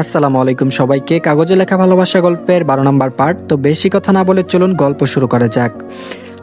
আসসালামু আলাইকুম সবাইকে। কাগজে লেখা ভালোবাসা গল্পের বারো নম্বর পার্ট তো বেশি কথা না বলে চলুন গল্প শুরু করা যাক।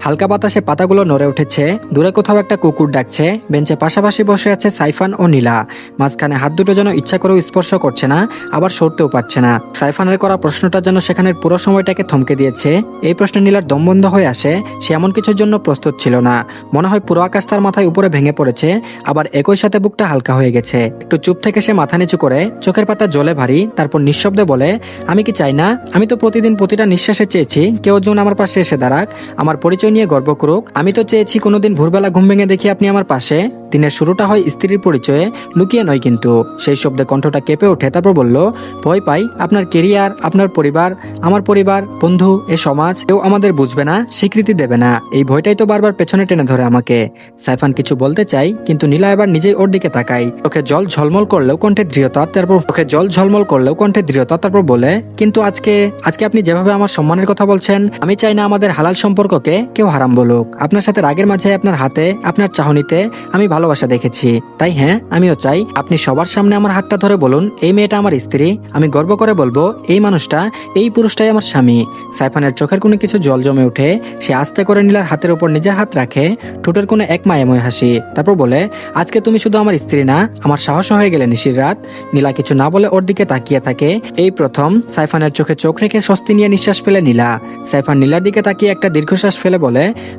হালকা বাতাসে পাতাগুলো নড়ে উঠেছে। দূরে কোথাও একটা কুকুর ডাকছে। বেঞ্চে পাশাপাশি বসে আছে সাইফান ও নীলা। মাঝখানে হাত দুটো যেন ইচ্ছা করেও স্পর্শ করছে না, আবার সরতেও পারছে না। সাইফানের করা প্রশ্নটা যেন সেখানের পুরো সময়টাকে থমকে দিয়েছে। এই প্রশ্নে নীলার দম বন্ধ হয়ে আসে। সে এমন কিছুর জন্য প্রস্তুত ছিল না। মনে হয় পুরো আকাশ তার মাথায় উপরে ভেঙে পড়েছে। আবার একই সাথে বুকটা হালকা হয়ে গেছে। একটু চুপ থেকে সে মাথা নিচু করে চোখের পাতা জলে ভারী, তারপর নিঃশব্দে বলে, আমি কি চাই না? আমি তো প্রতিদিন প্রতিটা নিঃশ্বাসে চেয়েছি। কেউ যেন আমার পাশে এসে দাঁড়াক। আমার পরিচয় নিয়ে গর্ব করুক, আমি তো চেয়েছি কোনোদিন ভোরবেলা ঘুম ভেঙে দেখি আপনি আমার পাশে। দিনের শুরুটা হয় স্ত্রীর পরিচয়ে, লুকিয়ে নয় কিন্তু। সেই শব্দে কণ্ঠটা কেঁপে ওঠে, তারপর বলল, ভয় পাই, আপনার কেরিয়ার, আপনার পরিবার, আমার পরিবার, বন্ধু, এ সমাজ, কেউ আমাদের বুঝবে না, স্বীকৃতি দেবে না। এই ভয়টাই তো বারবার পেছনে টেনে ধরে আমাকে। সাইফান কিছু বলতে চাই, কিন্তু নীলা এবার নিজেই ওর দিকে তাকাই ওকে জল ঝলমল করলেও কণ্ঠে দৃঢ়তা, তারপর ওকে জল ঝলমল করলেও কণ্ঠে দৃঢ়তা, তারপর বলে, কিন্তু আজকে আজকে আপনি যেভাবে আমার সম্মানের কথা বলছেন, আমি চাই না আমাদের হালাল সম্পর্ককে কেউ হারাম বলুক। আপনার সাথে রাগের মাঝে, আপনার হাতে, আপনার চাহনিতে আমি ভালোবাসা দেখেছি। তাই হ্যাঁ আমিও চাই আপনি সবার সামনে আমার হাতটা ধরে বলুন, এই মেয়েটা আমার স্ত্রী, আমি গর্ব করে বলব, এই মানুষটা, এই পুরুষটাই আমার স্বামী। সাইফানের চোখের কোনো কিছু জল জমে ওঠে সে আস্তে করে নীলার হাতের উপর নিজের হাত রাখে, ঠোঁটের কোনো এক মায়াময় হাসি। তারপর বলে, আজকে তুমি শুধু আমার স্ত্রী না, আমার সাহস হয়ে গেলে নিশির রাত। নীলা কিছু না বলে ওর দিকে তাকিয়ে থাকে। এই প্রথম সাইফানের চোখে চোখ রেখে স্বস্তি নিয়ে নিঃশ্বাস ফেলে নীলা। সাইফান নীলার দিকে তাকিয়ে একটা দীর্ঘশ্বাস ফেলে বলে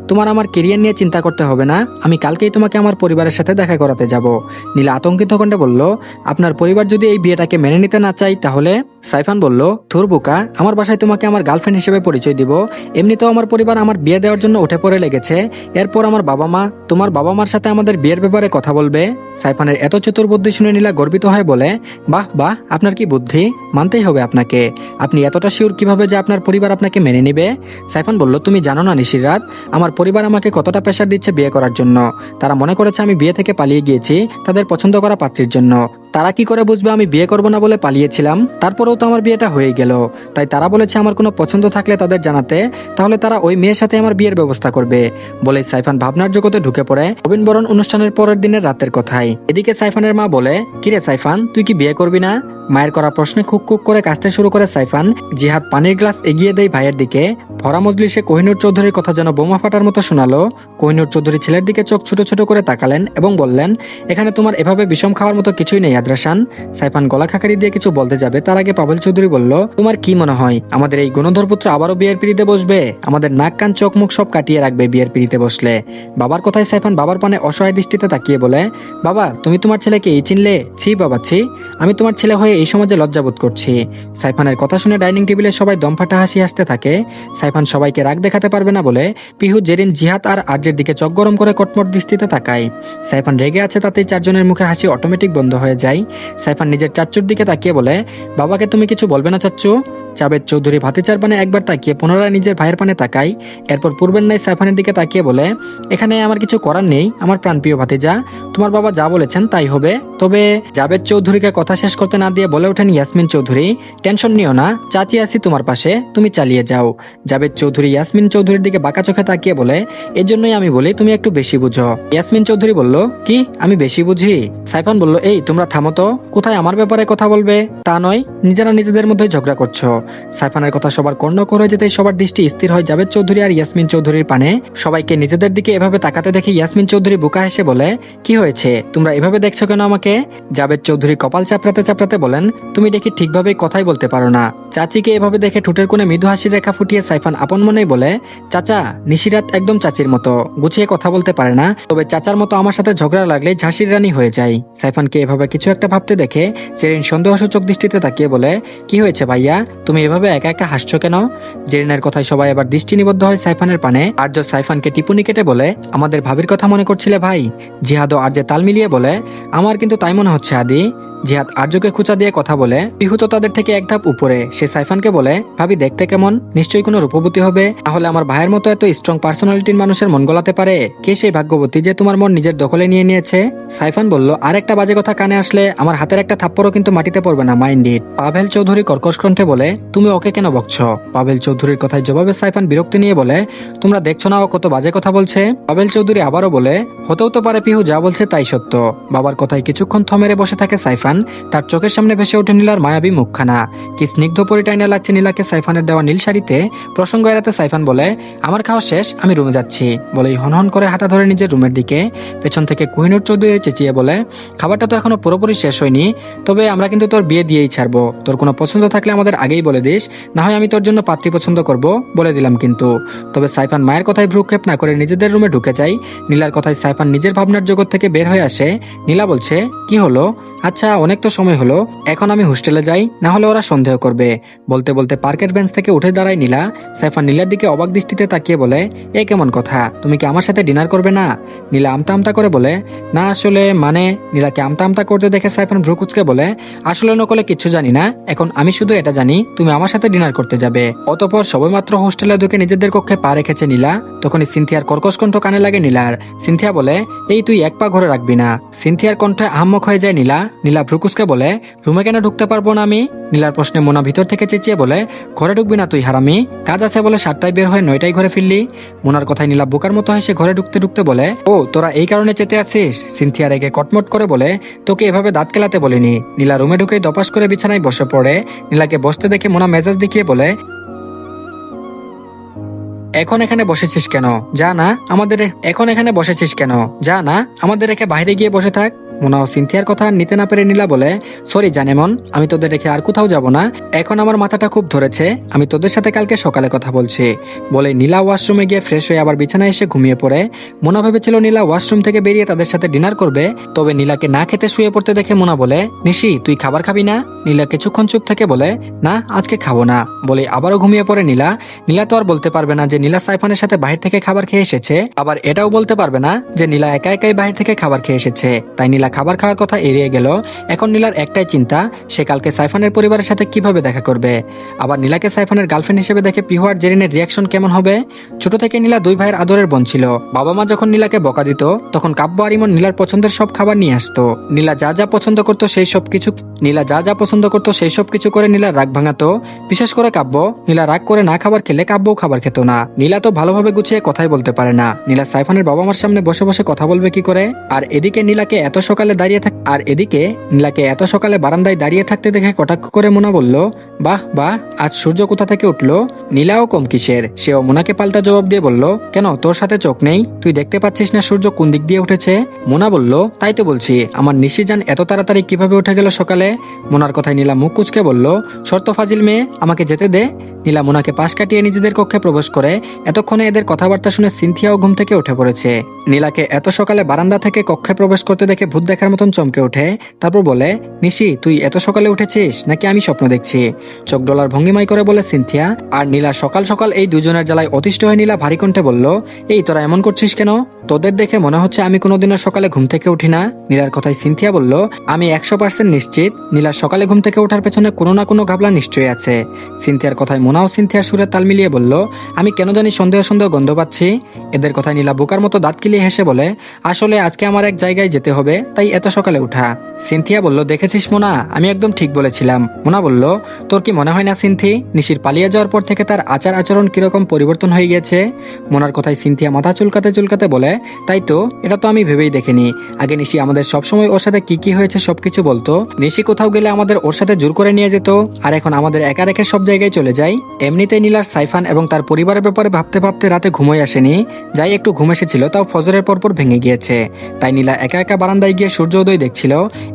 তোমার আমার কেরিয়ার নিয়ে চিন্তা করতে হবে না, আমি কালকেই তোমাকে আমার পরিবারের সাথে দেখা করাতে যাব। নীলা আতঙ্কিত কণ্ঠে বলল, আপনার পরিবার যদি এই বিয়েটাকে মেনে নিতে না চাই তাহলে? সাইফান বলল থুর বোকা, আমার বাসায় তোমাকে আমার গার্লফ্রেন্ড হিসেবে পরিচয় দিব। এমনিতেও আমার পরিবার আমার বিয়ে দেওয়ার জন্য উঠে পড়ে লেগেছে। এরপর আমার বাবা মা, তোমার বাবা মার সাথে আমাদের বিয়ের ব্যাপারে কথা বলবে? সাইফানের এত চতুর বুদ্ধি শুনে নীলা গর্বিত হয় বলে, বাহ বাহ, আপনার কি বুদ্ধি? মানতেই হবে আপনাকে। আপনি এতটা শিওর কীভাবে যে আপনার পরিবার আপনাকে মেনে নিবে? সাইফান বলল, তুমি জানো না নিশির রাত আমার পরিবার আমাকে কতটা প্রেশার দিচ্ছে বিয়ে করার জন্য। তারা মনে করেছে আমি বিয়ে থেকে পালিয়ে গিয়েছি, তাদের পছন্দ করা পাত্রীর জন্য। তারা কি করে বুঝবে আমি বিয়ে করব না বলে পালিয়েছিলাম? তারপরেও তো আমার বিয়েটা হয়ে গেল। তাই তারা বলেছে আমার কোনো পছন্দ থাকলে তাদের জানাতে, তাহলে তারা ওই মেয়ের সাথে আমার বিয়ের ব্যবস্থা করবে। বলে সাইফান ভাবনার জগতে ঢুকে পড়ে নবীন বরণ অনুষ্ঠানের পরের দিনের রাতের কথাই। এদিকে সাইফানের মা বলে, কিরে সাইফান, তুই কি বিয়ে করবি না? মায়ের করা প্রশ্নে খুক খুক করে কাঁচতে শুরু করে সাইফান, জিহাদ পানির গ্লাস এগিয়ে দেয় ভাইয়ের দিকে। ভরা মজলিসে কোহিনুর চৌধুরীর কথা যেন বোমা ফাটার মতো শোনালো। কোহিনুর চৌধুরী ছেলের দিকে চোখ ছোট ছোট করে তাকালেন এবং বললেন, এখানে তোমার এভাবে বিষম খাওয়ার মতো কিছুই নেই, আদ্রাসান। সাইফান গলা খাকারি দিয়ে কিছু বলতে যাবে, তার আগে পাভেল চৌধুরী বলল, তোমার কি মনে হয়, আমাদের এই গুণধর পুত্র আবারও বিয়ের পিড়িতে বসবে? আমাদের নাক, কান, চোখ, মুখ সব কাটিয়ে রাখবে বিয়ের পিড়িতে বসলে। বাবার কথায় সাইফান বাবার পানে অসহায় দৃষ্টিতে তাকিয়ে বলে, বাবা, তুমি তোমার ছেলেকে এই চিনলে? ছি বাবা, ছি। আমি তোমার ছেলে হয়ে এই সমাজে লজ্জাবোধ করছি। সাইফানের কথা শুনে ডাইনিং টেবিলে সবাই দমফাটা হাসি আসতে থাকে। সাইফান সবাইকে রাগ দেখাতে পারবে না বলে পিহু, জেরিন, জিহাদ আর আর্যের দিকে চক গরম করে কটমট দৃষ্টিতে তাকায়। সাইফান রেগে আছে তাতেই চারজনের মুখে হাসি অটোমেটিক বন্ধ হয়ে যায়। সাইফান নিজের চাচ্চুর দিকে তাকিয়ে বলে, বাবাকে তুমি কিছু বলবে না চাচ্চু? জাবেদ চৌধুরী ভাতিচার পানে একবার তাকিয়ে পুনরায় নিজের ভাইয়ের পানে তাকাই এরপর পূর্বের নাই সাইফানের দিকে তাকিয়ে বলে, এখানে আমার কিছু করার নেই, আমার প্রাণপ্রিয় ভাতিজা। তোমার বাবা যা বলেছেন তাই হবে। তবে জাবেদ চৌধুরীকে কথা শেষ করতে না দিয়ে বলে ওঠেন, ইয়াসমিন চৌধুরী, টেনশন নিও না চাচি আসি তোমার পাশে, তুমি চালিয়ে যাও। জাবেদ চৌধুরী ইয়াসমিন চৌধুরীর দিকে বাঁকা চোখে তাকিয়ে বলে এর জন্যই আমি বলি, তুমি একটু বেশি বুঝো। ইয়াসমিন চৌধুরী বলল, কি? আমি বেশি বুঝি? সাইফান বলল, এই, তোমরা থামো তো, কোথায় আমার ব্যাপারে কথা বলবে? তা নয়, নিজেরা নিজেদের মধ্যে ঝগড়া করছ। সাইফানের কথা সবার কর্ণ করে যেতেই সবার দৃষ্টি স্থির হয় জাবেদ চৌধুরী আর ইয়াসমিন চৌধুরীর পানে। সবাইকে নিজেদের দিকে এভাবে তাকাতে দেখে ইয়াসমিন চৌধুরী বুকা হেসে বলে, কি হয়েছে? তোমরা এভাবে দেখছ কেন আমাকে? জাবেদ চৌধুরী কপাল চাপড়াতে চাপড়াতে বলেন, তুমি দেখি ঠিকভাবে কথাই বলতে পারো না। চাচিকে এভাবে দেখে ঠোঁটের কোণে মৃদু হাসির রেখা ফুটিয়ে সাইফান আপন মনেই বলে, চাচা, নিশিরাত একদম চাচির মতো। গুছিয়ে কথা বলতে পারে না, তবে চাচার মতো আমার সাথে ঝগড়া লাগলে ঝাঁসির রানী হয়ে যায় সাইফানকে এভাবে কিছু একটা ভাবতে দেখে চেরিন সন্দেহসূচক দৃষ্টিতে তাকিয়ে বলে, কি হয়েছে ভাইয়া? তুমি এভাবে একা একা হাসছো কেন? জেরিনার কথায় সবাই আবার দৃষ্টি নিবদ্ধ হয় সাইফানের পানে। আর্য সাইফানকে টিপুনি কেটে বলে, আমাদের ভাবির কথা মনে করছিলে ভাই? জিহাদও আর্যে তাল মিলিয়ে বলে, আমার কিন্তু তাই মনে হচ্ছে আদি। জিহাদ আর্যকে খুঁচা দিয়ে কথা বলে পিহু তো তাদের থেকে এক ধাপ উপরে, সে সাইফানকে বলে, ভাবি, দেখতে কেমন? নিশ্চয়ই কোনো রূপবতী হবে। তাহলে আমার ভাইয়ের মতো এত স্ট্রং পার্সোনালিটির মানুষের মন গলাতে পারে? কে সেই ভাগ্যবতী যে তোমার মন নিজের দখলে নিয়ে নিয়েছে? সাইফান বলল আর একটা বাজে কথা কানে আসলে আমার হাতের একটা থাপ্পড়ও কিন্তু মাটিতে পড়বে না মাইন্ড ইট পাভেল চৌধুরী কর্কশ কণ্ঠে বলে, তুমি ওকে কেন বকছ? পাভেল চৌধুরীর কথায় জবাবে সাইফান বিরক্তি নিয়ে বলে, তোমরা দেখছ না ও কত বাজে কথা বলছে? পাভেল চৌধুরী আবারও বলে, হতেও তো পারে পিহু যা বলছে তাই সত্য। বাবার কথায় কিছুক্ষণ থমেরে বসে থাকে সাইফান। সাইফান তার চোখের সামনে ভেসে ওঠে নীলার মায়াবী মুখখানা। কি স্নিগ্ধ পরিটাইনা লাগছে নীলাকে সাইফানের দেওয়া নীল শাড়িতে? প্রসঙ্গ এড়াতে সাইফান বলে, আমার খাওয়া শেষ, আমি রুমে যাচ্ছি। বলেই হনহন করে হাঁটা ধরে নিজের রুমের দিকে। পেছন থেকে কুহিনুর চৌধুরী চেঁচিয়ে বলে, খাবারটা তো এখনও পুরোপুরি শেষ হয়নি, তবে আমরা কিন্তু তোর বিয়ে দিয়েই ছাড়বো। তোর কোনো পছন্দ থাকলে আমাদের আগেই বলে দিস, না হয় আমি তোর জন্য পাত্রী পছন্দ করব, বলে দিলাম কিন্তু। তবে সাইফান মায়ের কথায় ভ্রুক্ষেপ না করে নিজেদের রুমে ঢুকে যায়। নীলার কথায় সাইফান নিজের ভাবনার জগৎ থেকে বের হয়ে আসে। নীলা বলছে, কি হলো? আচ্ছা অনেক তো সময় হলো। এখন আমি হোস্টেলে যাই, না হলে ওরা সন্দেহ করবে। বলতে বলতে পার্কের বেঞ্চ থেকে উঠে দাঁড়ায় নীলা। সাইফান নীলার দিকে অবাক দৃষ্টিতে তাকিয়ে বলে, এ কেমন কথা? তুমি কি আমার সাথে ডিনার করবে না? নীলা আমতা আমতা করে বলে, না, আসলে মানে? নীলাকে আমতা আমতা করতে দেখে সাইফান ভ্রুকুচকে বলে, আসলে নকলে কিচ্ছু জানি না। এখন আমি শুধু এটা জানি, তুমি আমার সাথে ডিনার করতে যাবে। অতপর সবেমাত্র হোস্টেলে ঢুকে নিজেদের কক্ষে পা রেখেছে নীলা। তখনই সিনথিয়ার কর্কশ কণ্ঠ কানে লাগে নীলার। সিনথিয়া বলে, এই তুই এক পা ঘরে রাখবি না। সিনথিয়ার কণ্ঠে আহম্মক হয়ে যায় নীলা। নীলা ভ্রুকুচকে বলে, রুমে কেন ঢুকতে পারব না আমি? নীলার প্রশ্নে মোনা ভিতর থেকে চেঁচিয়ে বলে, ঘরে ঢুকবি না তুই, হারামি। কাজ আছে বলে সাতটায় বের হয়ে নয়টায় ঘরে ফিরলি? মোনার কথায় নীলা বোকার মতো হেসে ঘরে ঢুকতে ঢুকতে বলে, ও, তোরা এই কারণে চেতে আছিস? সিনথিয়া রেগে কটমট করে বলে, তোকে এভাবে দাঁত কেলাতে বলিনি। নীলা রুমে ঢুকে দপাস করে বিছানায় বসে পড়ে। নীলাকে বসতে দেখে মোনা মেজাজ দেখিয়ে বলে, এখন এখানে বসেছিস কেন? যা না, আমাদের এখন এখানে বসেছিস কেন? যা না, আমাদের রেখে বাইরে গিয়ে বসে থাক। মোনা ও সিনথিয়ার কথা নিতে না পেরে নীলা বলে, সরি জানেমন, আমি তোদের রেখে আর কোথাও যাব না। এখন আমার মাথাটা খুব ধরেছে, আমি তোদের সাথে কালকে সকালে কথা বলছি। বলে নীলা ওয়াশরুমে গিয়ে ফ্রেশ হয়ে আবার বিছানায় এসে ঘুমিয়ে পড়ে। মোনা ভেবেছিল নীলা ওয়াশরুম থেকে বেরিয়ে তাদের সাথে ডিনার করবে, তবে নীলাকে না খেতে শুয়ে পড়তে দেখে মোনা বলে, নিশি, তুই খাবার খাবি না? নীলা কিছুক্ষণ চুপ থেকে বলে, না, আজকে খাব না। বলে আবারও ঘুমিয়ে পড়ে নীলা। নীলা তো আর বলতে পারবে না যে নীলা সাইফানের সাথে বাহির থেকে খাবার খেয়ে এসেছে, আবার এটাও বলতে পারবে না যে নীলা একা একাই বাহির থেকে খাবার খেয়ে এসেছে। তাই নীলা খাবার খাওয়ার কথা এড়িয়ে গেল। এখন নীলার একটাই চিন্তা, সে কালকে সাইফানের পরিবারের সাথে কীভাবে দেখা করবে? আবার নীলাকে সাইফানের গার্লফ্রেন্ড হিসেবে দেখে পিহুয়ার জেরিনের রিয়াকশন কেমন হবে? ছোট থেকে নীলা দুই ভাইয়ের আদরের বোন ছিল। বাবা মা যখন নীলাকে বকা দিত, তখন কাব্য আর ইমন নীলার পছন্দের সব খাবার নিয়ে আসতো। নীলা যা যা পছন্দ করতো সেই সব কিছু, নীলা যা যা পছন্দ করতো সেই সব কিছু করে নীলার রাগ ভাঙাতো। বিশেষ করে কাব্য, নীলা রাগ করে না খাবার খেলে কাব্যও খাবার খেত না। নীলা তো ভালোভাবে গুছিয়ে কথাই বলতে পারে না। নীলা সাইফানের বাবা মার সামনে বসে বসে কথা বলবে কি করে? আর এদিকে নীলাকে এত সকালে দাঁড়িয়ে থাক আর এদিকে নীলাকে এত সকালে বারান্দায় দাঁড়িয়ে থাকতে দেখে কটাক্ষ করে মোনা বলল, বাহ বাহ, আজ সূর্য কোথা থেকে উঠল? নীলাও কম কিসের? সেও মোনাকে পাল্টা জবাব দিয়ে বলল, কেন, তোর সাথে চোখ নেই? তুই দেখতে পাচ্ছিস না সূর্য কোন দিক দিয়ে উঠেছে? মোনা বলল, তাই তো বলছি, আমার নিশিজান এত তাড়াতাড়ি কীভাবে উঠে গেল সকালে? মোনার কথায় নীলা মুখ কুচকে বলল, শর্ত ফাজিল মেয়ে, আমাকে যেতে দে। নীলা মোনাকে পাশ কাটিয়ে নিজেদের কক্ষে প্রবেশ করে এতক্ষণে এদের কথাবার্তা শুনে সিনথিয়াও ঘুম থেকে উঠে পড়েছে। নীলাকে এত সকালে বারান্দা থেকে কক্ষে প্রবেশ করতে দেখে ভূত দেখার মতন চমকে ওঠে। তারপর বলে, নিশি, তুই এত সকালে উঠেছিস? নাকি আমি স্বপ্ন দেখছি? চোখ ডলার ভঙ্গিমাই করে বলে সিনথিয়া। আর নীলা সকাল সকাল এই দুজনের জ্বালায় অতিষ্ঠ হয়ে নীলা ভারী কণ্ঠে বলল, এই, তোরা এমন করছিস কেন? তোদের দেখে মনে হচ্ছে আমি কোনোদিনও সকালে ঘুম থেকে উঠি না। নীলার কথায় সিনথিয়া বলল, আমি একশো পার্সেন্ট নিশ্চিত। নীলার সকালে ঘুম থেকে ওঠার পেছনে কোনো না কোনো ঘাবলা নিশ্চয়ই আছে। সিনথিয়ার কথায় মোনাও সিনথিয়ার সুরে তাল মিলিয়ে বলল, আমি কেন জানি সন্দেহ সন্দেহ গন্ধ পাচ্ছি। এদের কথায় নীলা বোকার মতো দাঁত কিলিয়ে হেসে বলে, আসলে আজকে আমার এক জায়গায় যেতে হবে। তাই এত সকালে উঠা। সিনথিয়া বলল, দেখেছিস মোনা? আমি একদম ঠিক বলেছিলাম। মোনা বলল, তোর কি মনে হয় না সিনথি? নিশির পালিয়ে যাওয়ার পর থেকে তার আচার আচরণ কীরকম পরিবর্তন হয়ে গেছে মোনার কথায় সিনথিয়া মাথা চুলকাতে চুলকাতে বলে, তাই তো, এটা তো আমি ভেবেই দেখিনি। আগে নিশি আমাদের সবসময় ওর সাথে কি কি হয়েছে সবকিছু বলতো। নিশি কোথাও গেলে আমাদের ওর সাথে জোর করে নিয়ে যেত, আর এখন আমাদের একা রেখে সব জায়গায় চলে যায়। এমনিতেই নীলার সাইফান এবং তার পরিবারের ব্যাপারে ভাবতে ভাবতে রাতে ঘুমোয় আসেনি। যাই একটু ঘুম এসেছিল, তাও ফজরের পরপর ভেঙে গিয়েছে। তাই নীলা একা একা বারান্দায় গিয়ে সূর্য উদয় দেখছিল।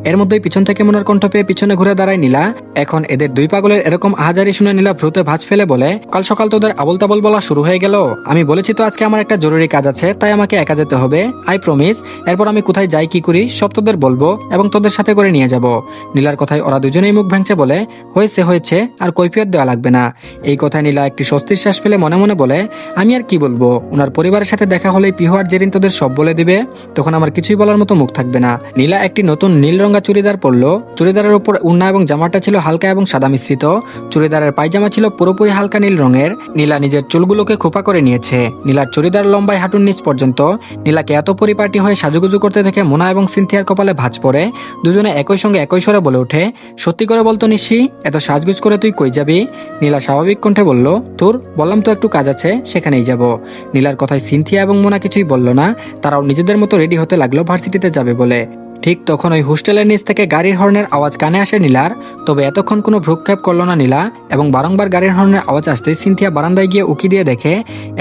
এর মধ্যেই পিছন থেকে মনের কণ্ঠ পেয়ে পিছনে ঘুরে দাঁড়ায় নীলা। এখন এদের দুই পাগলের এরকম আহাজারি শুনে নীলা ভ্রুতে ভাঁজ ফেলে বলে, কাল সকাল তোদের আবল তাবল বলা শুরু হয়ে গেল। আমি বলেছি তো আজকে আমার একটা জরুরি কাজ আছে, তাই আমাকে একা যেতে হবে। আই প্রমিস এরপর আমি কোথায় যাই, কি করি, সব তোদের বলব এবং তোদের সাথে করে নিয়ে যাব। নীলার কথায় ওরা দুজনেই মুখ ভেঙছে বলে, হয়েছে হয়েছে, আর কৈফিয়ত দেওয়া লাগবে না। এই কথায় নীলা একটি স্বস্তির শ্বাস ফেলে মনে মনে বলে, আমি আর কি বলব? ওনার পরিবারের সাথে দেখা হলেই পিহু জেরিন তোদের সব বলে দিবে। তখন আমার কিছুই বলার মতো মুখ থাকবে না। নীলা একটি নতুন নীল রঙা চুড়িদার পরলো। চুড়িদারের উপর উন্না এবং জামাটা ছিল হালকা এবং সাদা মিশ্রিত। চুড়িদারের পায়জামা ছিল পুরোপুরি হালকা নীল রঙের। নীলা নিজের চুলগুলোকে খোপা করে নিয়েছে। নীলার চুড়িদার লম্বায় হাঁটুর নিচ পর্যন্ত। নীলাকে এত পরিপাটি হয়ে সাজুগুজু করতে দেখে মোনা এবং সিনথিয়ার কপালে ভাঁজ পড়ে। দুজনে একই সঙ্গে একই স্বরে বলে ওঠে, সত্যি করে বলতো নিশি, এত সাজগুজ করে তুই কই যাবি? নীলা স্বাভাবিক কণ্ঠে বলল, তোর, বললাম তো একটু কাজ আছে, সেখানেই যাব। নীলার কথায় সিনথিয়া এবং মোনা কিছুই বলল না। তারাও নিজেদের মতো রেডি হতে লাগল ভার্সিটিতে যাবে বলে। ঠিক তখন ওই হোস্টেলের নিচ থেকে গাড়ির হর্নের আওয়াজ কানে আসে নীলার, তবে এতক্ষণ কোনো ভ্রুক্ষেপ করল না নীলা, এবং বারংবার গাড়ির হর্নের আওয়াজ আসতে সিনথিয়া বারান্দায় গিয়ে উকি দিয়ে দেখে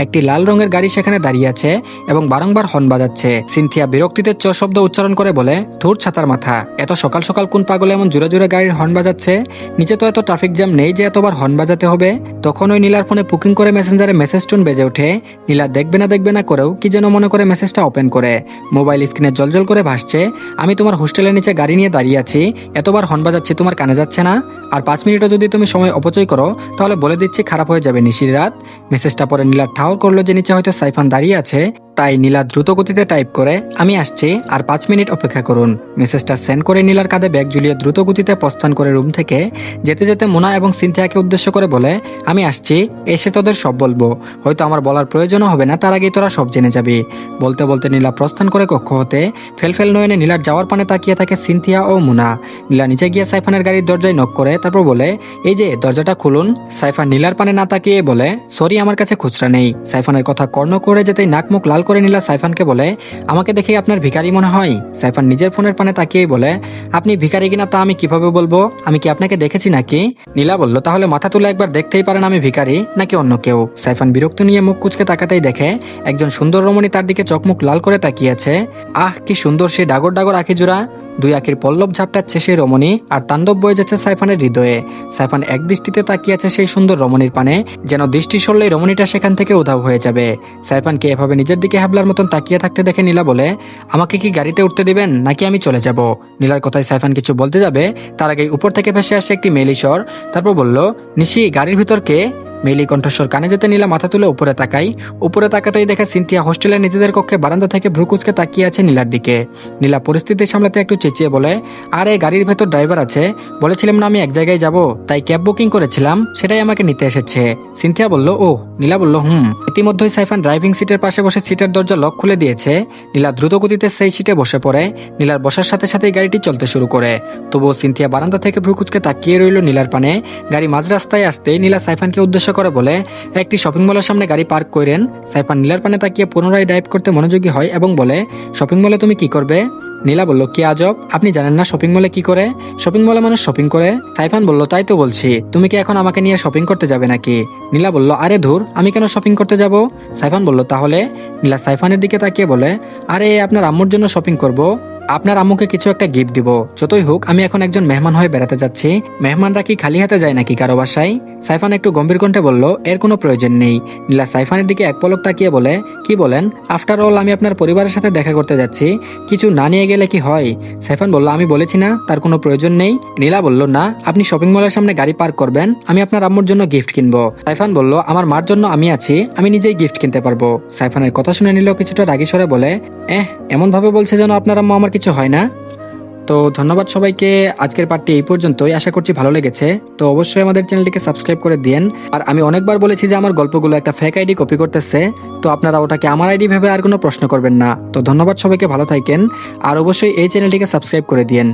একটি লাল রঙের গাড়ি সেখানে দাঁড়িয়ে আছে এবং বারংবার হর্ন বাজাচ্ছে। সিনথিয়া বিরক্তিতে চ শব্দ উচ্চারণ করে বলে, ধূর ছাতার মাথা, এত সকাল সকাল কোন পাগলে এমন জোরে জোরে গাড়ির হর্ন বাজাচ্ছে? নিচে তো এত ট্রাফিক জ্যাম নেই যে এতবার হর্ন বাজাতে হবে? তখন ওই নীলার ফোনে বুকিং করে মেসেঞ্জারে মেসেজ টোন বেজে ওঠে। নীলা দেখবে না দেখবে না করেও কি যেন মনে করে মেসেজটা ওপেন করে। মোবাইল স্ক্রিনে জলজল করে ভাসছে। আমি তোমার হোস্টেলের নিচে গাড়ি নিয়ে দাঁড়িয়ে আছি। এতবার হন বাজাচ্ছি, তোমার কানে যাচ্ছে না? আর পাঁচ মিনিটও যদি তুমি সময় অপচয় করো, তাহলে বলে দিচ্ছি খারাপ হয়ে যাবে নিশির রাত। মেসেজটা পরে নীলা ঠাউর করল যে নিচে হয়তো সাইফান দাঁড়িয়ে আছে। তাই নীলা দ্রুত গতিতে টাইপ করে, আমি আসছি, আর পাঁচ মিনিট অপেক্ষা করুন। মেসেজটা সেন্ড করে নীলার কাঁধে ব্যাগ ঝুলিয়ে দ্রুত গতিতে প্রস্থান করে রুম থেকে যেতে যেতে মোনা এবং সিনথিয়াকে উদ্দেশ্য করে বলে, আমি আসছি, এসে তোদের সব বলব। হয়তো আমার বলার প্রয়োজনও হবে না, তার আগেই তোরা সব জেনে যাবি। বলতে বলতে নীলা প্রস্থান করে কক্ষ হতে ফেলফেল নয়নে নীলার যাওয়ার পানে তাকিয়ে থাকে সিনথিয়া ও মুনা। নীলা নিচে গিয়ে সাইফানের গাড়ির দরজায় নক করে, তারপর বলে, এই যে, দরজাটা খুলুন। সাইফান নীলার পানে না তাকিয়ে বলে, সরি, আমার কাছে খুচরা নেই। সাইফানের কথা কর্ণ করে যেতেই নাক মুখ লাল করে নীলা সাইফানকে বলে, আমাকে দেখে আপনার ভিখারি মনে হয়? সাইফান নিজের ফোনের পানে তাকিয়েই বলে, আপনি ভিখারি কিনা তা আমি কীভাবে বলব? আমি কি আপনাকে দেখেছি নাকি? নীলা বলল, তাহলে মাথা তুলে একবার দেখতেই পারেন আমি ভিখারি, নাকি অন্য কেউ? সাইফান বিরক্ত নিয়ে মুখ কুচকে তাকাতেই দেখে, একজন সুন্দর রমণী তার দিকে চোখমুখ লাল করে তাকিয়েছে আহ, কি সুন্দর সে ডাগর ডাগর আঁকি জোড়া! দুই আখির পল্লব ঝাপটাচ্ছে সেই রমণী, আর তাণ্ডব বয়ে যাচ্ছে সাইফানের হৃদয়ে। সাইফান এক দৃষ্টিতে তাকিয়ে আছে সেই সুন্দর রমণীর পানে, যেন দৃষ্টি সরলেই রমণীটা সেখান থেকে উধাও হয়ে যাবে। সাইফানকে এভাবে নিজের দিকে হাবলার মতন তাকিয়ে থাকতে দেখে নীলা বলে, আমাকে কি গাড়িতে উঠতে দিবেন, নাকি আমি চলে যাব? নীলার কথায় সাইফান কিছু বলতে যাবে, তার আগে উপর থেকে ভেসে আসে একটি মেলি স্বর তারপর বলল, নিশি, গাড়ির ভিতর কে? মেলি কণ্ঠস্বর কানে যেতে নীলা মাথা তুলে উপরে তাকাই। উপরে তাকাতেই দেখা সিনথিয়া হোস্টেলের নিজেদের কক্ষে বারান্দা থেকে ভ্রুকুচকে তাকিয়ে আছে নীলার দিকে। নীলা পরিস্থিতি সামলাতে একটু চেঁচিয়ে বলে, আরে, গাড়ির ভেতর ড্রাইভার আছে। বলেছিলাম না আমি এক জায়গায় যাব, তাই ক্যাব বুকিং করেছিলাম, সেটাই আমাকে নিতে এসেছে। সিনথিয়া বলল, ও। নীলা বলল, হুম। ইতিমধ্যেই সাইফান ড্রাইভিং সিটের পাশে বসে সিটের দরজা লক খুলে দিয়েছে। নীলা দ্রুত গতিতে সেই সিটে বসে পড়ে। নীলার বসার সাথে সাথেই গাড়িটি চলতে শুরু করে। তবুও সিনথিয়া বারান্দা থেকে ভ্রুকুচকে তাকিয়ে রইল নীলার পানে। গাড়ি মাঝ রাস্তায় আসতে নীলা সাইফানকে উদ্দেশ্য করে বলে, একটি শপিং মলের সামনে গাড়ি পার্ক করেন সাইফান নীলার পানে তাকিয়ে পুনরায় ড্রাইভ করতে মনোযোগী হয় এবং বলে শপিং মলে তুমি কি করবে? নীলা বলল, কি আজব, আপনি জানেন না শপিং মলে কি করে? শপিং মলে মানুষ শপিং করে? সাইফান বলল, তাই তো বলছি, তুমি কি এখন আমাকে নিয়ে শপিং করতে যাবে নাকি? নীলা বলল, আরে ধুর, আমি কেন শপিং করতে যাব? সাইফান বলল, তাহলে? নীলা সাইফানের দিকে তাকিয়ে বলে, আরে, আপনার আম্মুর জন্য শপিং করব। আপনার আম্মুকে কিছু একটা গিফট দিব। যতই হোক, আমি এখন একজন মেহমান হয়ে বেড়াতে যাচ্ছি। মেহমানরা কি খালি হাতে যায় নাকি কারও বাসায়? সাইফান একটু গম্ভীর কণ্ঠে বলল, এর কোনো প্রয়োজন নেই। নীলা সাইফানের দিকে এক পলক তাকিয়ে বলে, কি বলেন? আফটার অল আমি আপনার পরিবারের সাথে দেখা করতে যাচ্ছি। কিছু না নিয়ে গেলে কি হয়? সাইফান বলল, আমি বলেছি না, তার কোনো প্রয়োজন নেই। নীলা বলল, না, আপনি শপিং মলের সামনে গাড়ি পার্ক করবেন, আমি আপনার আম্মুর জন্য গিফট কিনবো। সাইফান বলল, আমার মার জন্য আমি আছি, আমি নিজেই গিফট কিনতে পারব। সাইফানের কথা শুনে নিল কিছুটা রাগি স্বরে বলে, এহ এমন ভাবে বলছে যেন আপনার আম্মু আমার কিছু হয় না। তো ধন্যবাদ সবাইকে। আজকের পার্টি এই পর্যন্তই। আশা করছি ভালো লেগেছে। তো অবশ্যই আমাদের চ্যানেলটিকে সাবস্ক্রাইব করে দিন আর আমি অনেকবার বলেছি যে আমার গল্পগুলো একটা ফেক আইডি কপি করতেছে। তো আপনারা ওটাকে আমার আইডি ভেবে আর কোনো প্রশ্ন করবেন না। তো ধন্যবাদ সবাইকে। ভালো থাকেন। আর অবশ্যই এই চ্যানেলটিকে সাবস্ক্রাইব করে দিন